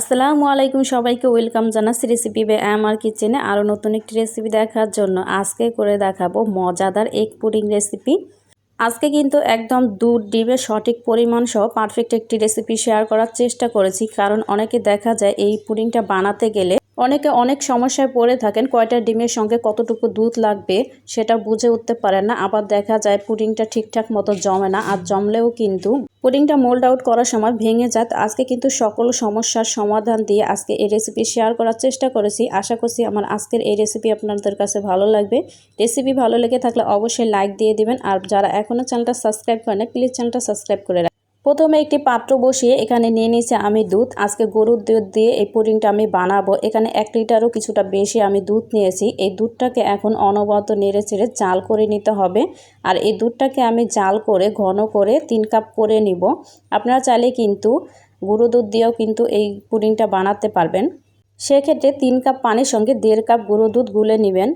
আসসালামু আলাইকুম সবাইকে, ওয়েলকাম জানাচ্ছি রেসিপি বে আমার কিচেনে আরও নতুন একটি রেসিপি দেখার জন্য আজকে করে দেখাবো মজাদার এগ পুডিং রেসিপি। আজকে কিন্তু একদম দুধ ডিমের সঠিক পরিমাণ সহ পারফেক্ট একটি রেসিপি শেয়ার করার চেষ্টা করেছি, কারণ অনেকে দেখা যায় এই পুডিংটা বানাতে গেলে অনেকে অনেক সমস্যায় পড়ে থাকেন, কয়টা ডিমের সঙ্গে কতটুকু দুধ লাগবে সেটা বুঝে উঠতে পারেন না। আবার দেখা যায় পুডিংটা ঠিকঠাক মতো জমে না, আর জমলেও কিন্তু পুডিংটা মোল্ড আউট করার সময় ভেঙে যায়। আজকে কিন্তু সকল সমস্যার সমাধান দিয়ে আজকে এই রেসিপি শেয়ার করার চেষ্টা করেছি। আশা করছি আমার আজকের এই রেসিপি আপনাদের কাছে ভালো লাগবে। রেসিপি ভালো লেগে থাকলে অবশ্যই লাইক দিয়ে দিবেন। আর যারা এখনও চ্যানেলটা সাবস্ক্রাইব করেন প্লিজ চ্যানেলটা সাবস্ক্রাইব করে প্রথমে একটি পাত্র বসিয়ে এখানে নিয়ে নিয়েছি আমি দুধ। আজকে গরুর দুধ দিয়ে এই পুডিংটা আমি বানাবো। এখানে এক লিটারও কিছুটা বেশি আমি দুধ নিয়েছি। এই দুধটাকে এখন অনবরত নেড়ে চেড়ে জাল করে নিতে হবে। আর এই দুধটাকে আমি জাল করে, ঘন করে তিন কাপ করে নিব। আপনারা চাইলে কিন্তু গুঁড়ো দুধ দিয়েও কিন্তু এই পুডিংটা বানাতে পারবেন। সেক্ষেত্রে তিন কাপ পানির সঙ্গে দেড় কাপ গুঁড়ো দুধ গুলে নেবেন।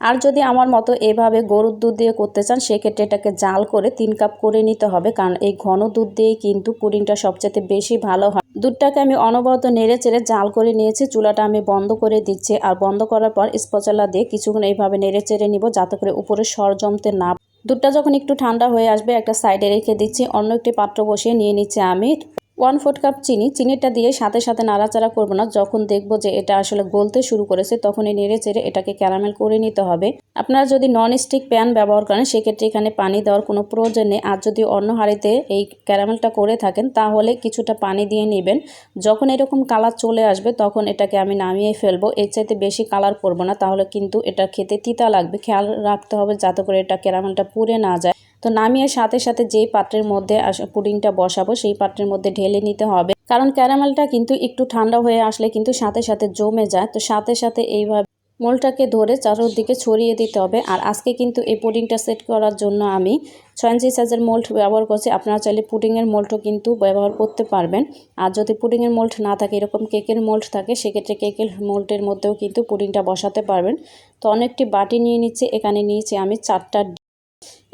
আর যদি আমার মতো এভাবে গরুর দুধ দিয়ে করতে চান, সেক্ষেত্রে এটাকে জাল করে তিন কাপ করে নিতে হবে। কারণ এই ঘন দুধ দিয়েই কিন্তু পুডিংটা সবচেয়ে বেশি ভালো হয়। দুধটাকে আমি অনবরত নেড়ে চেড়ে জাল করে নিয়েছি। চুলাটা আমি বন্ধ করে দিচ্ছি আর বন্ধ করার পর স্পচলা দিয়ে কিছুক্ষণ এইভাবে নেড়ে চেড়ে নিব যাতে করে উপরে সর জমতে না দুধটা যখন একটু ঠান্ডা হয়ে আসবে, একটা সাইডে রেখে দিচ্ছি। অন্য একটি পাত্র বসিয়ে নিয়ে নিচ্ছি আমি। ওয়ান ফোর্থ কাপ চিনি, চিনিটা দিয়ে সাথে সাথে নাড়াচাড়া করব না। যখন দেখব যে এটা আসলে গলতে শুরু করেছে, তখনই নেড়ে চেড়ে এটাকে ক্যারামেল করে নিতে হবে। আপনারা যদি নন স্টিক প্যান ব্যবহার করেন, সেক্ষেত্রে এখানে পানি দেওয়ার কোনো প্রয়োজন নেই। আর যদি অন্য হাঁড়িতে এই ক্যারামেলটা করে থাকেন, তাহলে কিছুটা পানি দিয়ে নেবেন। যখন এরকম কালার চলে আসবে, তখন এটাকে আমি নামিয়ে ফেলব। এর চাইতে বেশি কালার করব না, তাহলে কিন্তু এটা খেতে তিতা লাগবে। খেয়াল রাখতে হবে যাতে করে এটা ক্যারামেলটা পুড়ে না যায়। তো নামিয়ে সাথে সাথে যেই পাত্রের মধ্যে পুডিংটা বসাবো, সেই পাত্রের মধ্যে ঢেলে নিতে হবে। কারণ ক্যারামেলটা কিন্তু একটু ঠান্ডা হয়ে আসলে কিন্তু সাথে সাথে জমে যায়। তো সাথে সাথে এইভাবে মোলটাকে ধরে চারোদিকে ছড়িয়ে দিতে হবে। আর আজকে কিন্তু এই পুডিংটা সেট করার জন্য আমি ছয় ইঞ্চি সাইজের মোল্ট ব্যবহার করছি। আপনারা চাইলে পুডিংয়ের মোল্টও কিন্তু ব্যবহার করতে পারবেন। আর যদি পুডিংয়ের মোল্ট না থাকে, এরকম কেকের মোল্ট থাকে, সেক্ষেত্রে কেকের মোল্টের মধ্যেও কিন্তু পুডিংটা বসাতে পারবেন। তো অনেকটি বাটি নিয়ে নিচ্ছে। এখানে নিয়েছি আমি চারটা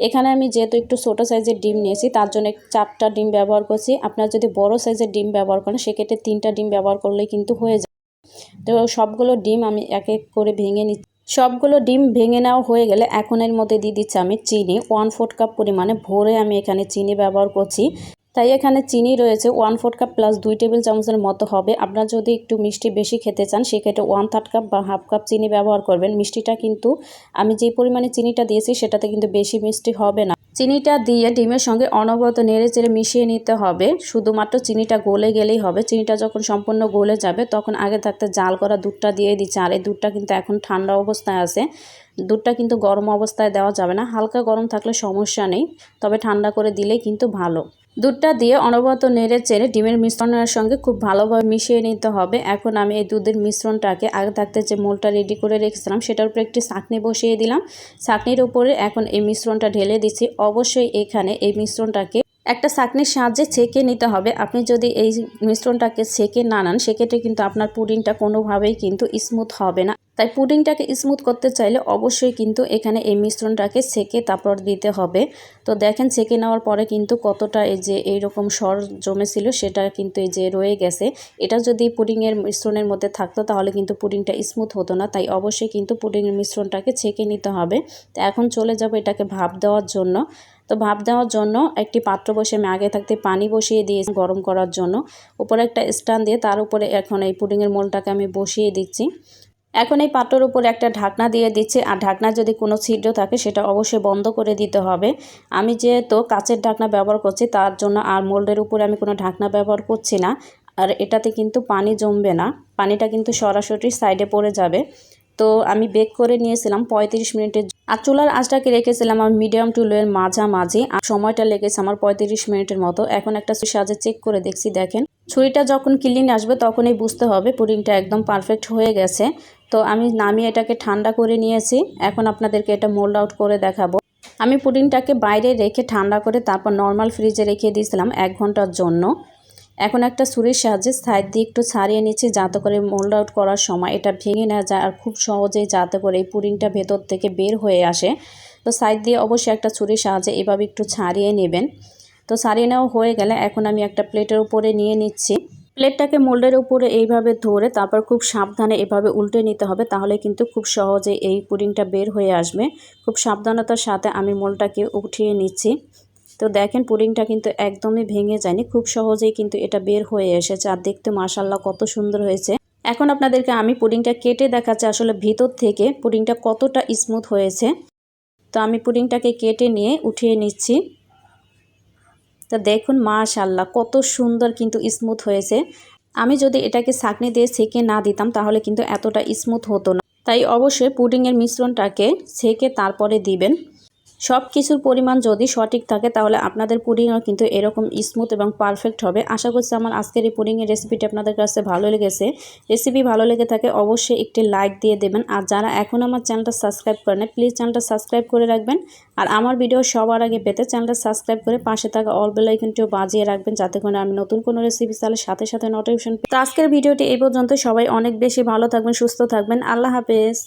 এখানে আমি যেহেতু একটু ছোটো সাইজের ডিম নিয়েছি, তার জন্য চারটা ডিম ব্যবহার করছি। আপনারা যদি বড় সাইজের ডিম ব্যবহার করেন, সেক্ষেত্রে তিনটা ডিম ব্যবহার করলে কিন্তু হয়ে যায়। তো সবগুলো ডিম আমি এক এক করে ভেঙে নিচ্ছি। সবগুলো ডিম ভেঙে নেওয়া হয়ে গেলে এখন এর মধ্যে দিয়ে দিচ্ছি আমি চিনি। ওয়ান ফোর্থ কাপ পরিমাণে ভরে আমি এখানে চিনি ব্যবহার করছি। তাই এখানে চিনি রয়েছে ওয়ান ফোর্থ কাপ প্লাস দুই টেবিল চামচের মতো হবে। আপনারা যদি একটু মিষ্টি বেশি খেতে চান, সেক্ষেত্রে ওয়ান থার্ড কাপ বা হাফ কাপ চিনি ব্যবহার করবেন। মিষ্টিটা কিন্তু আমি যে পরিমাণে চিনিটা দিয়েছি, সেটাতে কিন্তু বেশি মিষ্টি হবে না। চিনিটা দিয়ে ডিমের সঙ্গে অনবরত নেড়ে চেড়ে মিশিয়ে নিতে হবে। শুধুমাত্র চিনিটা গলে গেলেই হবে। চিনিটা যখন সম্পূর্ণ গলে যাবে, তখন আগে থাকতে জাল করা দুধটা দিয়ে দিচ্ছে। আর এই দুধটা কিন্তু এখন ঠান্ডা অবস্থায় আছে। দুধটা কিন্তু গরম অবস্থায় দেওয়া যাবে না। হালকা গরম থাকলে সমস্যা নেই। তবে ঠান্ডা করে দিলেই কিন্তু ভালো। দুধটা দিয়ে অনবরত নেড়ে চেড়ে ডিমের মিশ্রণের সঙ্গে খুব ভালোভাবে মিশিয়ে নিতে হবে। এখন আমি এই দুধের মিশ্রণটাকে আগে থাকতে যে মোলটা রেডি করে রেখেছিলাম, সেটার উপরে একটি চাকনি বসিয়ে দিলাম। চাকনির উপরে এখন এই মিশ্রণটা ঢেলে দিচ্ছি। অবশ্যই এখানে এই মিশ্রণটাকে একটা চাকনির সাহায্যে ছেঁকে নিতে হবে। আপনি যদি এই মিশ্রণটাকে ছেঁকে না নেন, সেক্ষেত্রে কিন্তু আপনার পুডিংটা কোনোভাবেই কিন্তু স্মুথ হবে না। তাই পুডিংটাকে স্মুথ করতে চাইলে অবশ্যই কিন্তু এখানে এই মিশ্রণটাকে সেকে তারপর দিতে হবে। তো দেখেন সেকে নেওয়ার পরে কিন্তু কতটা এই যে এইরকম সর জমেছিল সেটা কিন্তু এই যে রয়ে গেছে। এটা যদি পুডিংয়ের মিশ্রণের মধ্যে থাকতো তাহলে কিন্তু পুডিংটা স্মুথ হতো না। তাই অবশ্যই কিন্তু পুডিংয়ের মিশ্রণটাকে ছেঁকে নিতে হবে। তো এখন চলে যাব এটাকে ভাপ দেওয়ার জন্য। তো ভাপ দেওয়ার জন্য একটি পাত্র বসে আমি আগে থাকতে পানি বসিয়ে দিয়েছি গরম করার জন্য। উপরে একটা স্ট্যান্ড দিয়ে তার উপরে এখন এই পুডিংয়ের মোলটাকে আমি বসিয়ে দিচ্ছি। এখন এই পাত্রর উপর একটা ঢাকনা দিয়ে দিচ্ছে, আর ঢাকনা যদি কোনো ছিদ্র থাকে সেটা অবশ্যই বন্ধ করে দিতে হবে। আমি যেহেতু কাচের ঢাকনা ব্যবহার করছি, তার জন্য আর মোল্ডের উপরে আমি কোনো ঢাকনা ব্যবহার করছি না। আর এটাতে কিন্তু পানি জমবে না, পানিটা কিন্তু সরাসরি সাইডে পড়ে যাবে। তো আমি বেক করে নিয়েছিলাম পঁয়ত্রিশ মিনিটের আর চুলার আঁচটাকে রেখেছিলাম আমার মিডিয়াম টু লোয়ের মাঝামাঝি, আর সময়টা লেগেছে আমার পঁয়ত্রিশ মিনিটের মতো। এখন একটা সাজে চেক করে দেখছি, দেখেন। ছুরিটা যখন ক্লিন আসবে তখনই বুঝতে হবে পুডিংটা একদম পারফেক্ট হয়ে গেছে। তো আমি নামিয়ে এটাকে ঠান্ডা করে নিয়েছি। এখন আপনাদেরকে এটা মোল্ড আউট করে দেখাবো। আমি পুডিংটাকে বাইরে রেখে ঠান্ডা করে তারপর নর্মাল ফ্রিজে রেখে দিয়েছিলাম এক ঘণ্টার জন্য। এখন একটা ছুরির সাহায্যে সাইড দিয়ে একটু ছাড়িয়ে নিচ্ছি যাতে করে মোল্ড আউট করার সময় এটা ভেঙে না যায় আর খুব সহজেই যাতে করে এই পুডিংটা ভেতর থেকে বের হয়ে আসে। তো সাইড দিয়ে অবশ্যই একটা ছুরির সাহায্যে এভাবে একটু ছাড়িয়ে নেবেন। তো ছাড়িয়ে নেওয়া হয়ে গেলে এখন আমি একটা প্লেটের উপরে নিয়ে নিচ্ছি। প্লেটটাকে মোল্ডের উপরে এইভাবে ধরে তারপর খুব সাবধানে এভাবে উল্টে নিতে হবে, তাহলে কিন্তু খুব সহজে এই পুডিংটা বের হয়ে আসবে। খুব সাবধানতার সাথে আমি মোলটাকে উঠিয়ে নিচ্ছি। তো দেখেন পুডিংটা কিন্তু একদমই ভেঙে যায়নি, খুব সহজেই কিন্তু এটা বের হয়ে এসেছে আর দেখতে মাসাল্লাহ কত সুন্দর হয়েছে। এখন আপনাদেরকে আমি পুডিংটা কেটে দেখাচ্ছি আসলে ভিতর থেকে পুডিংটা কতটা স্মুথ হয়েছে। তো আমি পুডিংটাকে কেটে নিয়ে উঠিয়ে নিচ্ছি। তো দেখুন মাশাল্লাহ কত সুন্দর কিন্তু স্মুথ হয়েছে। আমি যদি এটাকে ছাঁকনি দিয়ে সেঁকে না দিতাম, তাহলে কিন্তু এতটা স্মুথ হতো না। তাই অবশ্যই পুডিংয়ের মিশ্রণটাকে সেঁকে তারপরে দিবেন। সব কিছুর পরিমাণ যদি সঠিক থাকে, তাহলে আপনাদের পুডিংও কিন্তু এরকম স্মুথ এবং পারফেক্ট হবে। আশা করছি আমার আজকের এই পুডিংয়ের রেসিপিটি আপনাদের কাছে ভালো লেগেছে। রেসিপি ভালো লেগে থাকে অবশ্যই একটি লাইক দিয়ে দেবেন। আর যারা এখন আমার চ্যানেলটা সাবস্ক্রাইব করেন প্লিজ চ্যানেলটা সাবস্ক্রাইব করে রাখবেন। আর আমার ভিডিও সবার আগে পেতে চ্যানেলটা সাবস্ক্রাইব করে পাশে থাকা অল বেলাইকনটিও বাজিয়ে রাখবেন, যাতে করে আমি নতুন কোনো রেসিপি তাহলে সাথে সাথে নোটিফিকেশন তো আজকের ভিডিওটি এই পর্যন্ত সবাই অনেক বেশি ভালো থাকবেন, সুস্থ থাকবেন। আল্লাহ হাফেজ।